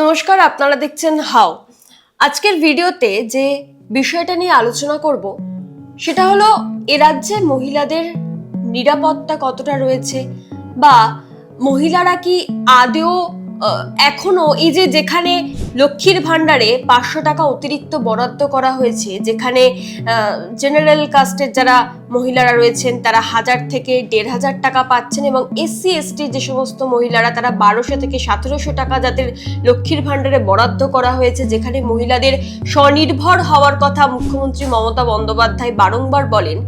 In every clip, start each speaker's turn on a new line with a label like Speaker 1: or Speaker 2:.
Speaker 1: নমস্কার, আপনারা দেখছেন হাও। আজকের ভিডিওতে যে বিষয়টা নিয়ে আলোচনা করব, সেটা হলো, এ রাজ্যে মহিলাদের নিরাপত্তা কতটা রয়েছে বা মহিলারা কি আদেও এখনও এই যে যেখানে লক্ষ্মীর ভাণ্ডারে পাঁচশো টাকা অতিরিক্ত বরাদ্দ করা হয়েছে, যেখানে জেনারেল কাস্টের যারা মহিলারা রয়েছেন, তারা হাজার থেকে দেড় হাজার টাকা পাচ্ছেন এবং এসসি এসটি যে সমস্ত মহিলারা, তারা বারোশো থেকে সতেরোশো টাকা যাদের লক্ষ্মীর ভাণ্ডারে বরাদ্দ করা হয়েছে, যেখানে মহিলাদের স্বনির্ভর হওয়ার কথা মুখ্যমন্ত্রী মমতা বন্দ্যোপাধ্যায় বারংবার বলেন,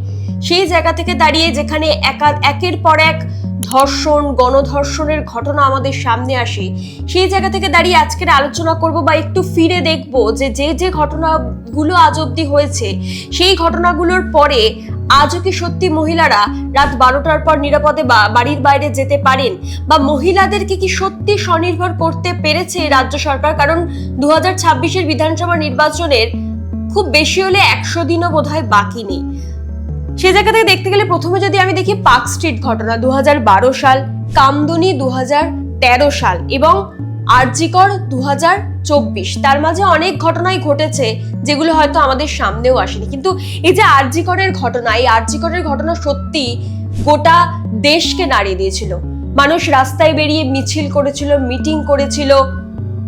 Speaker 1: সেই জায়গা থেকে দাঁড়িয়ে যেখানে একা, একের পর এক ধর্ষণ, গণধর্ষণের ঘটনা আমাদের সামনে আসে। সেই জায়গা থেকে দাঁড়িয়ে আজকের আলোচনা করব বা একটু ফিরে দেখব যে যে যে ঘটনাগুলো আজ অব্দি হয়েছে, সেই ঘটনাগুলোর পরে আজও কি সত্যি মহিলারা রাত বারোটার পর নিরাপদে বা বাড়ির বাইরে যেতে পারেন? বা মহিলাদেরকে কি সত্যি স্বনির্ভর করতে পেরেছে রাজ্য সরকার? কারণ দু হাজার ছাব্বিশের বিধানসভা নির্বাচনের খুব বেশি হলে একশো দিনও বোধহয় বাকি নেই। সে জায়গা থেকে দেখতে গেলে প্রথমে যদি আমি দেখি পার্ক স্ট্রিট ঘটনা দু হাজার বারো সাল, কামদুনি দু হাজার তেরো সাল এবং আরজিকর দু চব্বিশ। তার মাঝে অনেক ঘটনাই ঘটেছে যেগুলো হয়তো আমাদের সামনেও আসেনি। কিন্তু এই যে আরজিকরের ঘটনা, এই আরজিকরের ঘটনা সত্যি গোটা দেশকে নাড়িয়ে দিয়েছিল। মানুষ রাস্তায় বেরিয়ে মিছিল করেছিল, মিটিং করেছিল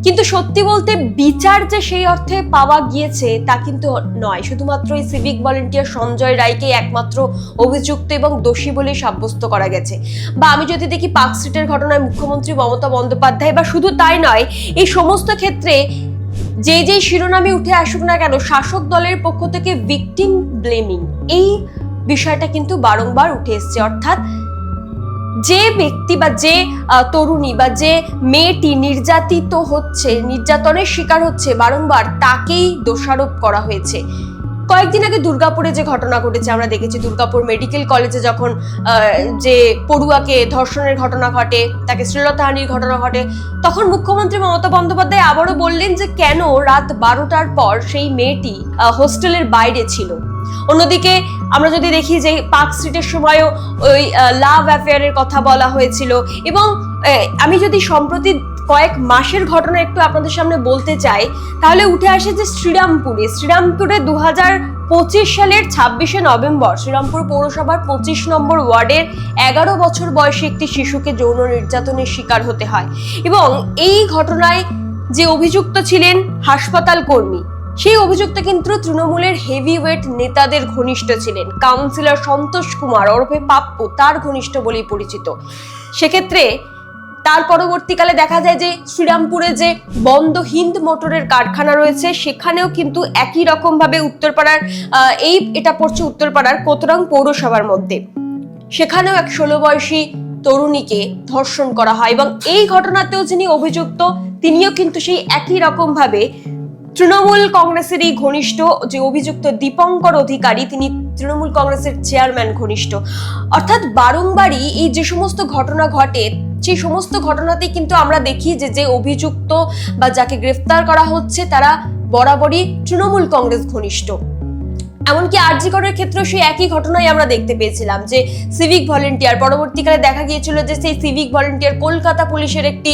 Speaker 1: কিন্তু সত্যি বলতে বিচার যে সেই অর্থে পাওয়া গিয়েছে, তা কিন্তু নয়। শুধুমাত্র এই সিভিক ভলেন্টিয়ার সঞ্জয় রায়কে একমাত্র অভিযুক্ত এবং দোষী বলে সাব্যস্ত করা গেছে। বা আমি যদি দেখি পার্ক স্ট্রিটের ঘটনায় মুখ্যমন্ত্রী মমতা বন্দ্যোপাধ্যায়, বা শুধু তাই নয়, এই সমস্ত ক্ষেত্রে যে যে শিরোনামে উঠে আসুক না কেন, শাসক দলের পক্ষ থেকে ভিকটিম ব্লেমিং এই বিষয়টা কিন্তু বারংবার উঠে এসছে। অর্থাৎ যে ব্যক্তি বা যে তরুণী বা যে মেয়েটি নির্যাতিত হচ্ছে, নির্যাতনের শিকার হচ্ছে বারংবার তাকেই দোষারোপ করা হয়েছে। কয়েকদিন আগে দুর্গাপুরে যে ঘটনা ঘটেছে, আমরা দেখেছি দুর্গাপুর মেডিকেল কলেজে যখন যে পড়ুয়াকে ধর্ষণের ঘটনা ঘটে, তাকে শ্লীলতাহানির ঘটনা ঘটে, তখন মুখ্যমন্ত্রী মমতা বন্দ্যোপাধ্যায় আবারও বললেন যে কেন রাত বারোটার পর সেই মেয়েটি হোস্টেলের বাইরে ছিল। অন্যদিকে আমরা যদি দেখি যে পার্ক স্ট্রিটের সময়ও ওই লাভ অ্যাফেয়ারের কথা বলা হয়েছিল। এবং আমি যদি সম্প্রতি কয়েক মাসের ঘটনা একটু আপনাদের সামনে বলতে চাই, তাহলে উঠে আসে যে শ্রীরামপুরে। শ্রীরামপুরে দু পঁচিশ সালের ছাব্বিশে নভেম্বর, শ্রীরামপুর পৌরসভার পঁচিশ নম্বর ওয়ার্ডের এগারো বছর বয়সী একটি শিশুকে যৌন নির্যাতনের শিকার হতে হয়। এবং এই ঘটনায় যে অভিযুক্ত ছিলেন হাসপাতাল কর্মী সেই অভিযুক্ত কিন্তু তৃণমূলের হেভি ওয়েট নেতাদের ঘনিষ্ঠ ছিলেন। কাউন্সিলর সন্তোষ কুমার ওরফে পাপ্পু, তার ঘনিষ্ঠ বলেই পরিচিত। সেক্ষেত্রে তার পরবর্তীকালে দেখা যায় যে শ্রীরামপুরে যে বন্ধ হিন্দ মোটরের কারখানা রয়েছে, সেখানেও কিন্তু একই রকম ভাবে উত্তরপাড়ার এই এটা পড়ছে উত্তরপাড়ার কোতরাং পৌরসভার মধ্যে। সেখানেও এক ষোলো বয়সী তরুণীকে ধর্ষণ করা হয় এবং এই ঘটনাতেও যিনি অভিযুক্ত, তিনিও কিন্তু সেই একই রকম ভাবে তৃণমূল কংগ্রেসেরই ঘনিষ্ঠ যে অভিযুক্ত দীপঙ্কর অধিকারী, তিনি তৃণমূল কংগ্রেসের চেয়ারম্যান ঘনিষ্ঠ। অর্থাৎ বারংবারই এই যে সমস্ত ঘটনা ঘটে, সেই সমস্ত ঘটনাতেই কিন্তু আমরা দেখি যে যে অভিযুক্ত বা যাকে গ্রেফতার করা হচ্ছে, তারা বরাবরই তৃণমূল কংগ্রেস ঘনিষ্ঠ। এমনকি আরজিকরের ক্ষেত্রে সেই একই ঘটনাই আমরা দেখতে পেয়েছিলাম যে সিভিক ভলেন্টিয়ার পরবর্তীকালে দেখা গিয়েছিল যে, সেই সিভিক ভলেন্টিয়ার কলকাতা পুলিশের একটি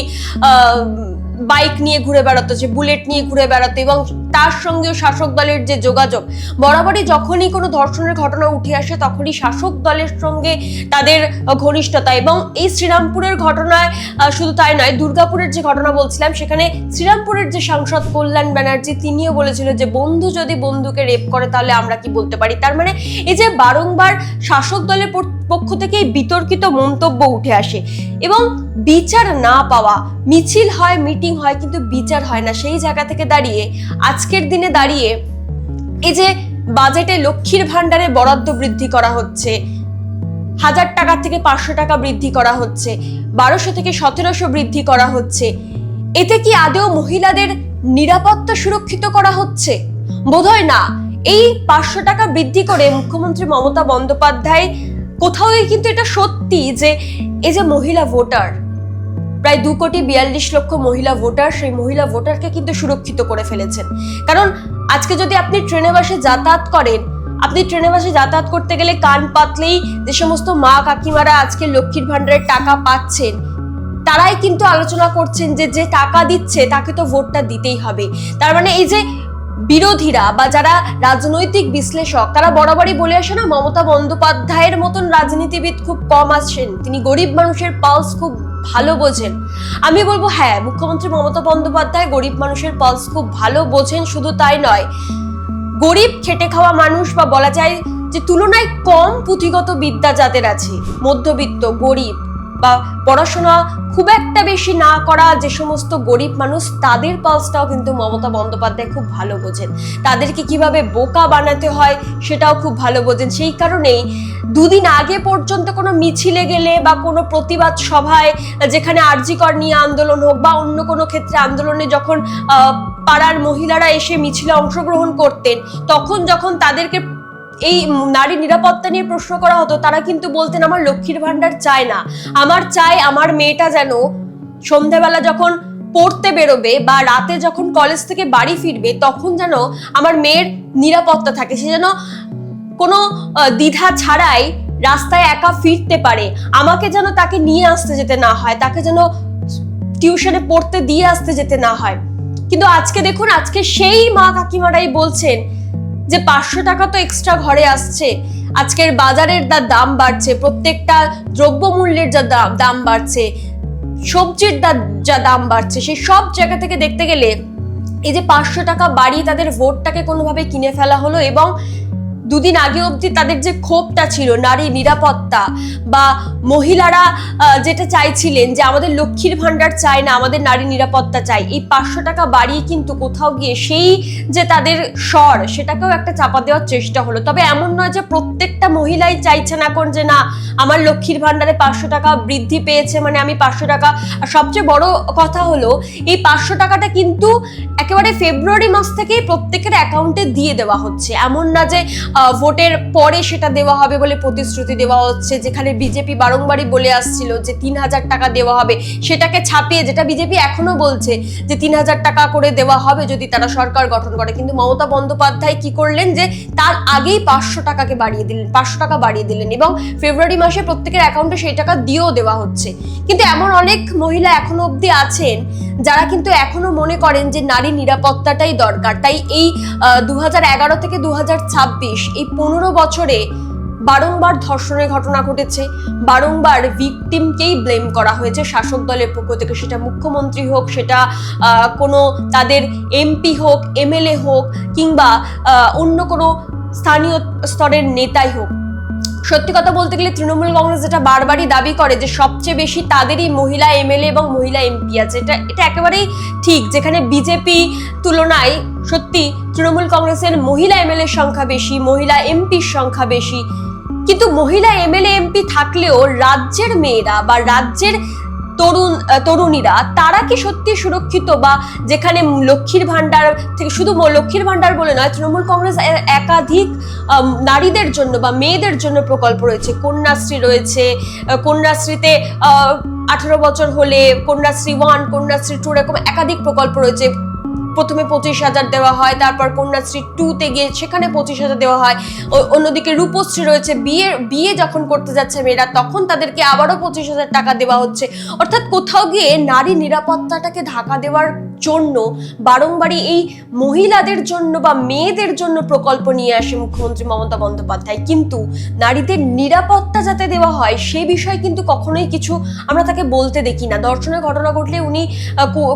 Speaker 1: বাইক নিয়ে ঘুরে বেড়াতো, যে বুলেট নিয়ে ঘুরে বেড়াতো এবং তার সঙ্গেও শাসক দলের যে যোগাযোগ, বরাবরই যখনই কোনো ধর্ষণের ঘটনা উঠে আসে তখনই শাসক দলের সঙ্গে তাদের ঘনিষ্ঠতা এবং এই শ্রীরামপুরের ঘটনায় শুধু তাই নয়, দুর্গাপুরের যে ঘটনা বলছিলাম, সেখানে শ্রীরামপুরের যে সাংসদ কল্যাণ ব্যানার্জি, তিনিও বলেছিল যে বন্ধু যদি বন্ধুকে রেপ করে তাহলে আমরা কি বলতে পারি? তার মানে এই যে বারংবার শাসক দলের পক্ষ থেকে বিতর্কিত মন্তব্য উঠে আসে এবং বিচার না পাওয়া, মিছিল হয়, মিটিং হয়, কিন্তু বিচার হয় না। সেই জায়গা থেকে দাঁড়িয়ে, আজকের দিনে দাঁড়িয়ে এই যে বাজেটে লক্ষ্মীর ভাণ্ডারে বরাদ্দ বৃদ্ধি করা হচ্ছে, হাজার টাকা থেকে পাঁচশো টাকা বৃদ্ধি করা হচ্ছে, বারোশো থেকে সতেরোশো বৃদ্ধি করা হচ্ছে, এতে কি আদৌ মহিলাদের নিরাপত্তা সুরক্ষিত করা হচ্ছে? বোধহয় না। এই পাঁচশো টাকা বৃদ্ধি করে মুখ্যমন্ত্রী মমতা বন্দ্যোপাধ্যায় কোথাও কিন্তু এটা সত্যি যে এই যে মহিলা ভোটার, প্রায় দু কোটি বিয়াল্লিশ লক্ষ মহিলা ভোটার সেই মহিলা ভোটারকে কিন্তু সুরক্ষিত করে ফেলেছেন। কারণ আজকে যদি আপনি ট্রেনে বাসে যাতায়াত করেন, আপনি ট্রেনে বাসে যাতায়াত করতে গেলে কান পাতলেই যে সমস্ত মা কাকিমারা আজকে লক্ষ্মীর ভাণ্ডারের টাকা পাচ্ছেন, তারাই কিন্তু আলোচনা করছেন যে যে টাকা দিচ্ছে তাকে তো ভোটটা দিতেই হবে। তার মানে এই যে বিরোধীরা বা যারা রাজনৈতিক বিশ্লেষক, তারা বরাবরই বলে আসে না, মমতা বন্দ্যোপাধ্যায়ের মতন রাজনীতিবিদ খুব কম আসছেন তিনি গরিব মানুষের পালস খুব ভালো বোঝেন। আমি বলব হ্যাঁ মুখ্যমন্ত্রী মমতা বন্দ্যোপাধ্যায় গরিব মানুষের পালস খুব ভালো বোঝেন, শুধু তাই নয়। গরিব, খেটে খাওয়া মানুষ বা বলা যায় যে তুলনায় কম পুঁথিগত বিদ্যা যাদের আছে, মধ্যবিত্ত, গরিব বা পড়াশোনা খুব একটা বেশি না করা যে সমস্ত গরিব মানুষ, তাদের পালসটাও কিন্তু মমতা বন্দ্যোপাধ্যায় খুব ভালো বোঝেন। তাদেরকে কীভাবে বোকা বানাতে হয় সেটাও খুব ভালো বোঝেন। সেই কারণেই দুদিন আগে পর্যন্ত কোনো মিছিলে গেলে বা কোনো প্রতিবাদ সভায় যেখানে আরজিকর নিয়ে আন্দোলন হোক বা অন্য কোনো ক্ষেত্রে আন্দোলনে যখন পাড়ার মহিলারা এসে মিছিলে অংশগ্রহণ করতেন, তখন যখন তাদেরকে এই নারী নিরাপত্তা নিয়ে প্রশ্ন করা হতো, তারা কিন্তু বলতেন, আমার লক্ষ্মীর ভান্ডার চায় না। আমার চাই আমার মেয়েটা যেন সন্ধেবেলা যখন পড়তে বেরোবে বা রাতে যখন কলেজ থেকে বাড়ি ফিরবে, তখন যেন আমার মেয়ের নিরাপত্তা থাকে। সে যেন কোনো দ্বিধা ছাড়াই রাস্তায় একা ফিরতে পারে। আমাকে যেন তাকে নিয়ে আসতে যেতে না হয়, তাকে যেন টিউশনে পড়তে দিয়ে আসতে যেতে না হয়। কিন্তু আজকে দেখুন, আজকে সেই মা কাকিমারাই বলছেন যে পাঁচশো টাকা তো এক্সট্রা ঘরে আসছে। আজকের বাজারের যা দাম বাড়ছে, প্রত্যেকটা দ্রব্যমূল্যের যা দাম- দাম বাড়ছে, সবজির যা দাম বাড়ছে সেই সব জায়গা থেকে দেখতে গেলে এই যে পাঁচশো টাকা বাড়িয়ে তাদের ভোটটাকে কোনোভাবে কিনে ফেলা হলো এবং দুদিন আগে অবধি তাদের যে ক্ষোভটা ছিল, নারী নিরাপত্তা, বা মহিলারা যেটা চাইছিলেন যে আমাদের লক্ষ্মীর ভান্ডার চাই না, আমাদের নারী নিরাপত্তা চাই এই পাঁচশো টাকা বাড়িয়ে কিন্তু কোথাও গিয়ে সেই যে তাদের স্বর, সেটাকেও একটা চাপা দেওয়ার চেষ্টা হলো। তবে এমন নয় যে প্রত্যেকটা মহিলাই চাইছেন এখন যে, না, আমার লক্ষ্মীর ভান্ডারে পাঁচশো টাকা বৃদ্ধি পেয়েছে মানে আমি পাঁচশো টাকা সবচেয়ে বড় কথা হলো, এই পাঁচশো টাকাটা কিন্তু একেবারে ফেব্রুয়ারি মাস থেকেই প্রত্যেকের অ্যাকাউন্টে দিয়ে দেওয়া হচ্ছে। এমন না যে ভোটের পরে সেটা দেওয়া হবে বলে প্রতিশ্রুতি দেওয়া হচ্ছে, যেখানে বিজেপি বারংবারই বলে আসছিল যে তিন হাজার টাকা দেওয়া হবে। সেটাকে ছাপিয়ে, যেটা বিজেপি এখনও বলছে যে তিন হাজার টাকা করে দেওয়া হবে যদি তারা সরকার গঠন করে। কিন্তু মমতা বন্দ্যোপাধ্যায় কি করলেন যে তার আগেই পাঁচশো টাকাকে বাড়িয়ে দিলেন, পাঁচশো টাকা বাড়িয়ে দিলেন এবং ফেব্রুয়ারি মাসে প্রত্যেকের অ্যাকাউন্টে সেই টাকা দিয়েও দেওয়া হচ্ছে। কিন্তু এমন অনেক মহিলা এখনও অবধি আছেন যারা কিন্তু এখনও মনে করেন যে নারী নিরাপত্তাটাই দরকার। তাই এই দু থেকে দু হাজার ছাব্বিশ এই পনেরো বছরে বারংবার ধর্ষণের ঘটনা ঘটেছে, বারংবার ভিকটিমকেই ব্লেম করা হয়েছে, শাসক দলের পক্ষ থেকে। সেটা মুখ্যমন্ত্রী হোক, সেটা কোনো তাদের এমপি হোক এমএলএ হোক, কিংবা অন্য কোনো স্থানীয় স্তরের নেতাই হোক। সত্যি কথা বলতে গেলে তৃণমূল কংগ্রেস যেটা বারবারই দাবি করে যে সবচেয়ে বেশি তাদেরই মহিলা এমএলএ এবং মহিলা এমপি আছে, এটা এটা একেবারেই ঠিক, যেখানে বিজেপি তুলনায় সত্যি তৃণমূল কংগ্রেসের মহিলা এমএলএ সংখ্যা বেশি, মহিলা এমপির সংখ্যা বেশি। কিন্তু মহিলা এমএলএ, এমপি থাকলেও রাজ্যের মেয়েরা বা রাজ্যের তরুণ তরুণীরা, তারা কি সত্যি সুরক্ষিত বা যেখানে লক্ষ্মীর ভাণ্ডার থেকে শুধু লক্ষ্মীর ভাণ্ডার বলে নয়, তৃণমূল কংগ্রেস একাধিক নারীদের জন্য বা মেয়েদের জন্য প্রকল্প রয়েছে। কন্যাশ্রী রয়েছে কন্যাশ্রীতে আঠারো বছর হলে কন্যাশ্রী ওয়ান কন্যাশ্রী টু এরকম একাধিক প্রকল্প রয়েছে। প্রথমে পঁচিশ হাজার দেওয়া হয়, তারপর কন্যাশ্রী টুতে গিয়ে সেখানে পঁচিশ হাজার দেওয়া হয়। অন্যদিকে রূপশ্রী রয়েছে, বিয়ে বিয়ে যখন করতে যাচ্ছে মেয়েরা, তখন তাদেরকে আবারও পঁচিশ হাজার টাকা দেওয়া হচ্ছে। অর্থাৎ কোথাও গিয়ে নারী নিরাপত্তাটাকে ঢাকা দেওয়ার জন্য, বারংবারই এই মহিলাদের জন্য বা মেয়েদের জন্য প্রকল্প নিয়ে আসে মুখ্যমন্ত্রী মমতা বন্দ্যোপাধ্যায়। কিন্তু নারীদের নিরাপত্তা যাতে দেওয়া হয়, সে বিষয়ে কিন্তু কখনোই কিছু আমরা তাকে বলতে দেখি না। দর্শনের ঘটনা ঘটলে উনি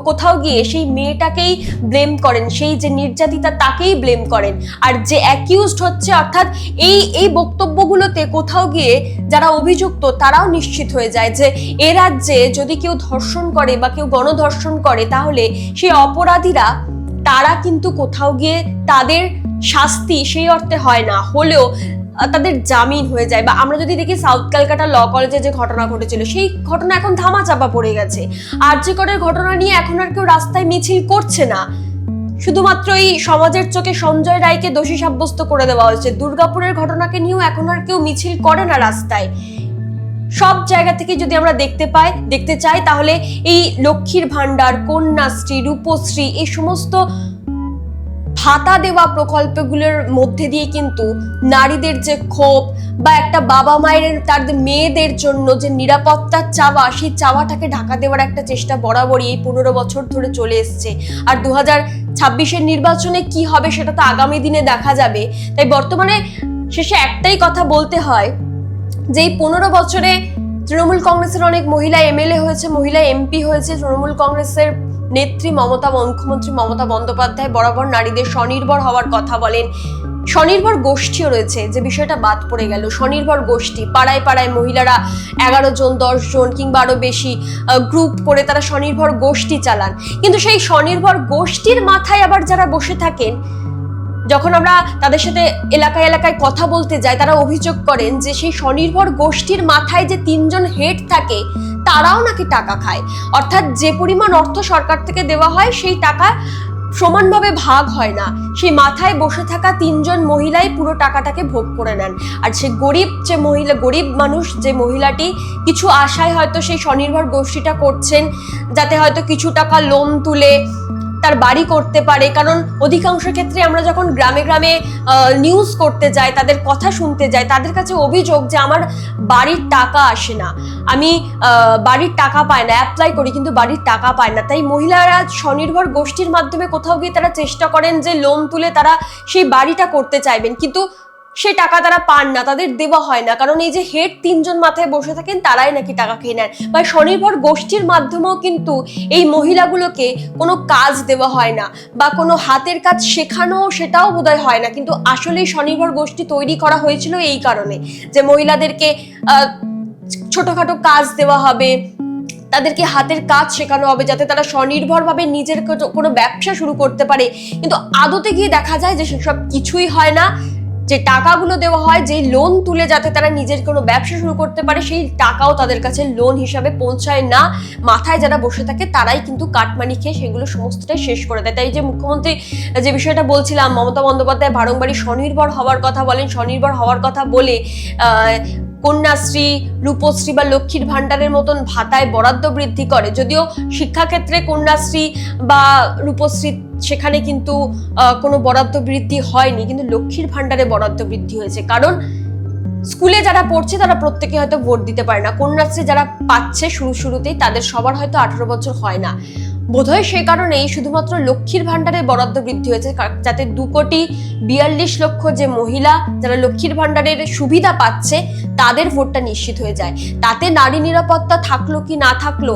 Speaker 1: কোথাও গিয়ে সেই মেয়েটাকেই ব্লেম করেন, সেই যে নির্যাতিতা তাকেই ব্লেম করেন। আর যে অ্যাকিউজড হচ্ছে, অর্থাৎ এই এই বক্তব্যগুলোতে কোথাও গিয়ে যারা অভিযুক্ত, তারাও নিশ্চিত হয়ে যায় যে এ রাজ্যে যদি কেউ ধর্ষণ করে বা কেউ গণধর্ষণ করে, তাহলে সেই অপরাধীরা, তারা কিন্তু কোথাও গিয়ে তাদের শাস্তি সেই অর্থে হয় না। হলেও তাদের জামিন হয়ে যায়। বা আমরা যদি দেখি সাউথ ক্যালকাটা ল কলেজে যে ঘটনা ঘটেছিল, সেই ঘটনা এখন ধামাচাপা পড়ে গেছে। আর্যিকরের ঘটনা নিয়ে এখন আর কেউ রাস্তায় মিছিল করছে না। শুধুমাত্র এই সমাজের চোখে সঞ্জয় রায়কে দোষী সাব্যস্ত করে দেওয়া হয়েছে। দুর্গাপুরের ঘটনাকে নিয়েও এখন আর কেউ মিছিল করে না রাস্তায়। সব জায়গা থেকে যদি আমরা দেখতে পাই, দেখতে চাই, তাহলে এই লক্ষ্মীর ভান্ডার কন্যাশ্রী, রূপশ্রী, এই সমস্ত ভাতা দেওয়া প্রকল্পগুলোর মধ্যে দিয়ে কিন্তু নারীদের যে ক্ষোভ বা একটা বাবা মায়ের, তার মেয়েদের জন্য যে নিরাপত্তার চাওয়া, সেই চাওয়াটাকে ঢাকা দেওয়ার একটা চেষ্টা বরাবরই এই পনেরো বছর ধরে চলে এসছে। আর দু হাজার ছাব্বিশের নির্বাচনে কি হবে সেটা তো আগামী দিনে দেখা যাবে। তাই বর্তমানে শেষে একটাই কথা বলতে হয় যে এই পনেরো বছরে তৃণমূল কংগ্রেসের অনেক মহিলা এমএলএ হয়েছে, মহিলা এমপি হয়েছে, তৃণমূল কংগ্রেসের নেত্রী মমতা মুখ্যমন্ত্রী মমতা বন্দ্যোপাধ্যায় বরাবর নারীদের স্বনির্ভর হওয়ার কথা বলেন। স্বনির্ভর গোষ্ঠীও রয়েছে, যে বিষয়টা বাদ পড়ে গেল। স্বনির্ভর গোষ্ঠী, পাড়ায় পাড়ায় মহিলারা এগারো জন, দশ জন কিংবা আরও বেশি গ্রুপ করে তারা স্বনির্ভর গোষ্ঠী চালান। কিন্তু সেই স্বনির্ভর গোষ্ঠীর মাথায় আবার যারা বসে থাকেন যখন আমরা তাদের সাথে এলাকায় এলাকায় কথা বলতে যাই, তারা অভিযোগ করেন যে সেই স্বনির্ভর গোষ্ঠীর মাথায় যে তিনজন হেড থাকে, তারাও নাকি টাকা খায়। অর্থাৎ যে পরিমাণ অর্থ সরকার থেকে দেওয়া হয়, সেই টাকা সমানভাবে ভাগ হয় না। সেই মাথায় বসে থাকা তিনজন মহিলাই পুরো টাকাটাকে ভোগ করে নেন। আর সে গরিব যে মহিলা, গরিব মানুষ যে মহিলাটি, কিছু আশায় হয়তো সেই স্বনির্ভর গোষ্ঠীটা করছেন, যাতে হয়তো কিছু টাকা লোন তুলে তার বাড়ি করতে পারে, কারণ অধিকাংশ ক্ষেত্রে আমরা যখন গ্রামে গ্রামে নিউজ করতে যাই, তাদের কথা শুনতে যাই, তাদের কাছে অভিযোগ যে আমার বাড়ির টাকা আসে না। আমি বাড়ির টাকা পায় না অ্যাপ্লাই করি কিন্তু বাড়ির টাকা পায় না। তাই মহিলারা স্বনির্ভর গোষ্ঠীর মাধ্যমে কোথাও গিয়ে তারা চেষ্টা করেন যে লোন তুলে তারা সেই বাড়িটা করতে চাইবেন। কিন্তু সে টাকা তারা পান না, তাদের দেওয়া হয় না। কারণ এই যে হেড তিনজন মাথায় বসে থাকেন, তারাই নাকি টাকা খেয়ে নেন। বা স্বনির্ভর গোষ্ঠীর মাধ্যমেও কিন্তু এই মহিলাগুলোকে কোনো কাজ দেওয়া হয় না বা কোনো হাতের কাজ শেখানো সেটাও বোধহয় হয় না। কিন্তু আসলেই স্বনির্ভর গোষ্ঠী তৈরি করা হয়েছিল এই কারণে যে মহিলাদেরকে ছোটখাটো কাজ দেওয়া হবে, তাদেরকে হাতের কাজ শেখানো হবে যাতে তারা স্বনির্ভরভাবে নিজের কোনো ব্যবসা শুরু করতে পারে। কিন্তু আদতে গিয়ে দেখা যায় যে সেসব কিছুই হয় না। যে টাকাগুলো দেওয়া হয় যে লোন তুলে যাতে তারা নিজের কোনো ব্যবসা শুরু করতে পারে, সেই টাকাও তাদের কাছে লোন হিসাবে পৌঁছায় না। মাথায় যারা বসে থাকে, তারাই কিন্তু কাটমানি খেয়ে সেগুলো সমস্তটাই শেষ করে দেয়। তাই যে মুখ্যমন্ত্রী যে বিষয়টা বলছিলাম, মমতা বন্দ্যোপাধ্যায় বারংবারই স্বনির্ভর হওয়ার কথা বলেন। স্বনির্ভর হওয়ার কথা বলে কন্যাশ্রী, রূপশ্রী বা লক্ষ্মীর ভাণ্ডারের মতন ভাতায় বরাদ্দ বৃদ্ধি করে। যদিও শিক্ষাক্ষেত্রে কন্যাশ্রী বা রূপশ্রী সেখানে কিন্তু কোনো বরাদ্দ বৃদ্ধি হয়নি, কিন্তু লক্ষ্মীর ভাণ্ডারে বরাদ্দ বৃদ্ধি হয়েছে। কারণ স্কুলে যারা পড়ছে, তারা প্রত্যেকে হয়তো ভোট দিতে পারে না। কন্যাশ্রী যারা পাচ্ছে শুরু, শুরুতেই তাদের সবার হয়তো আঠারো বছর হয় না। বোধহয় সে কারণেই শুধুমাত্র লক্ষ্মীর ভাণ্ডারে বরাদ্দ বৃদ্ধি হয়েছে যাতে দু কোটি বিয়াল্লিশ লক্ষ যে মহিলা যারা লক্ষ্মীর ভাণ্ডারের সুবিধা পাচ্ছে, তাদের ভোটটা নিশ্চিত হয়ে যায়। তাতে নারী নিরাপত্তা থাকল কি না থাকল,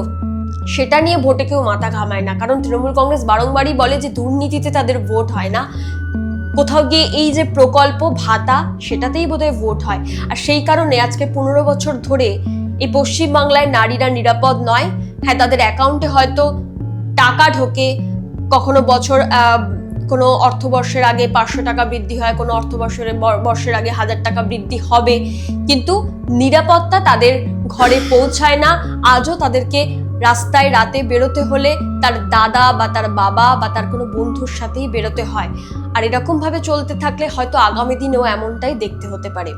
Speaker 1: সেটা নিয়ে ভোটে কেউ মাথা ঘামায় না। কারণ তৃণমূল কংগ্রেস বারংবারই বলে যে দুর্নীতিতে তাদের ভোট হয় না। কোথাও গিয়ে এই যে প্রকল্প ভাতা, সেটাতেই বোধহয় ভোট হয়। আর সেই কারণে আজকে পনেরো বছর ধরে এই পশ্চিমবাংলায় নারীরা নিরাপদ নয়। হ্যাঁ তাদের অ্যাকাউন্টে হয়তো টাকা ঢোকে। কখনো বছর কোনো অর্থবর্ষের আগে পাঁচশো টাকা বৃদ্ধি হয়, কোনো অর্থবর্ষের বর্ষের আগে হাজার টাকা বৃদ্ধি হবে। কিন্তু নিরাপত্তা তাদের ঘরে পৌঁছায় না। আজও তাদেরকে রাস্তায় রাতে বেরোতে হলে তার দাদা বা তার বাবা বা তার কোনো বন্ধুর সাথেই বেরোতে হয়। আর এরকমভাবে চলতে থাকলে হয়তো আগামী দিনেও এমনটাই দেখতে হতে পারে।